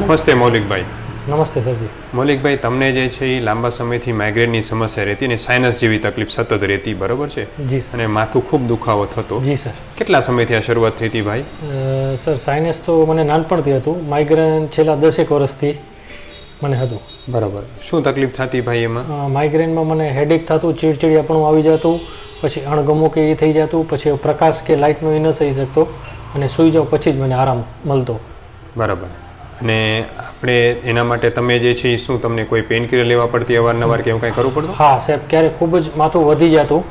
નમસ્તે મૌલિકભાઈ. નમસ્તે સરજી. મૌલિકભાઈ તમને જે છે એ લાંબા સમયથી માઇગ્રેનની સમસ્યા રહેતી અને સાઇનસ જેવી તકલીફ સતત રહેતી બરોબર છે? જી સર. અને માથું ખૂબ દુખાવો થતો. જી સર. કેટલા સમયથી આ શરૂઆત થઈ હતી ભાઈ? સર સાઇનસ તો મને નાનપણથી હતું. માઇગ્રેન છેલ્લા દસેક વર્ષથી મને હતું. બરાબર. શું તકલીફ થતી ભાઈ એમાં? માઇગ્રેનમાં મને હેડેક થતું ચીડચીડિયાપણું આવી જતું પછી અણગમો કે એ થઈ જતું પછી પ્રકાશ કે લાઇટનો એ ન થઈ શકતો અને સૂઈ જાઉં પછી જ મને આરામ મળતો. બરાબર. અને આપણે એના માટે તમે જે છે એ શું તમને કોઈ પેઇન કિલર લેવા પડતી અવારનવાર કે એવું કાંઈ કરવું પડતું? હા સાહેબ ક્યારેક ખૂબ જ માથું વધી જતું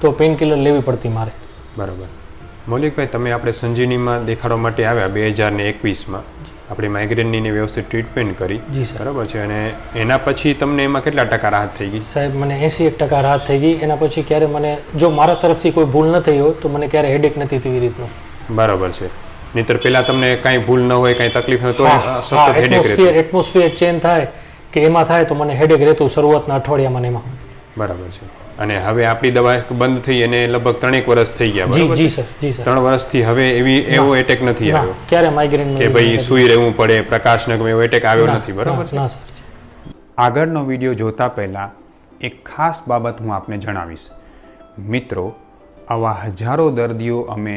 તો પેઇન કિલર લેવી પડતી મારે. બરાબર. મૌલિકભાઈ તમે આપણે સંજીવનીમાં દેખાડવા માટે આવ્યા બે હજાર ને એકવીસમાં. આપણે માઇગ્રેનની વ્યવસ્થિત ટ્રીટમેન્ટ કરી. જી સર બરાબર છે અને એના પછી તમને એમાં કેટલા ટકા રાહત થઈ ગઈ? સાહેબ મને એંસી એક ટકા રાહત થઈ ગઈ. એના પછી ક્યારે મને જો મારા તરફથી કોઈ ભૂલ ન થઈ હોય તો મને ક્યારે હેડેક નથી એ રીતનું. બરાબર છે. નહીતર પેલા તમને કાંઈ ભૂલ ન હોય કાંઈ તકલીફ ન તો હા, સતત હા, હેડેક રહેતું atmosphere change થાય કે એમાં થાય તો મને હેડેક રહેતું શરૂઆતના અઠવાડિયામાં એમાં. બરાબર છે. અને હવે આપણી દવા બંધ થઈ અને લગભગ ત્રણેક વર્ષ થઈ ગયા જી જી સર જી સર. ત્રણ વર્ષથી હવે એવી એવો એટેક નથી આવ્યો. ક્યારે માઇગ્રેન કે ભાઈ સૂઈ રહેવું પડે પ્રકાશ ન ગમે એવો એટેક આવ્યો નથી બરાબર ના સર આગળનો વીડિયો જોતા પહેલાં એક ખાસ બાબત હું આપને જણાવીશ. મિત્રો આવા હજારો દર્દીઓ અમે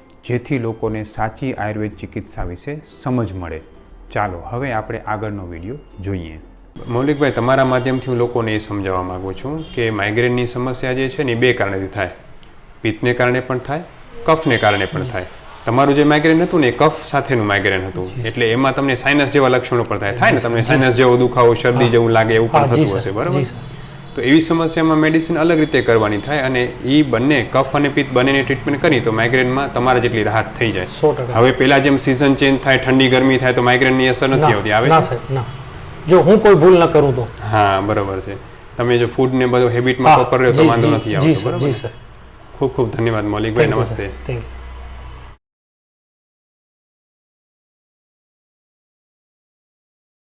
જેથી લોકોને સાચી આયુર્વેદ ચિકિત્સા વિશે સમજ મળે. ચાલો હવે આપણે આગળનો વીડિયો જોઈએ. મૌલિકભાઈ તમારા માધ્યમથી હું લોકોને એ સમજાવવા માગુ છું કે માઇગ્રેનની સમસ્યા જે છે ને એ બે કારણેથી થાય. પિત્તને કારણે પણ થાય કફને કારણે પણ થાય. તમારું જે માઇગ્રેન હતું ને એ કફ સાથેનું માઇગ્રેન હતું. એટલે એમાં તમને સાઇનસ જેવા લક્ષણો પણ થાય. થાય ને તમને સાઇનસ જેવો દુખાવો શરદી જેવું લાગે એવું પણ થતું હશે બરાબર? તો એવી સમસ્યામાં મેડિસિન અલગ રીતે કરવાની થાય અને એ બંને કફ અને પિત્ત બંનેની ટ્રીટમેન્ટ કરી તો માઇગ્રેનમાં તમારા જેટલી રાહત થઈ જાય. સો ટકા. હવે પેલા જેમ સિઝન ચેન્જ થાય ઠંડી ગરમી થાય તો માઇગ્રેનની અસર નથી આવતી. આવે ના છે? સાહેબ ના. જો હું કોઈ ભૂલ ન કરું તો? હા બરોબર છે. તમે જો ફૂડ ને બધું હેબિટમાં પ્રોપર રહ્યો તો વાંધો નથી આવતો બરાબર ખૂબ ખૂબ ધન્યવાદ મૌલિકભાઈ નમસ્તે. Thank you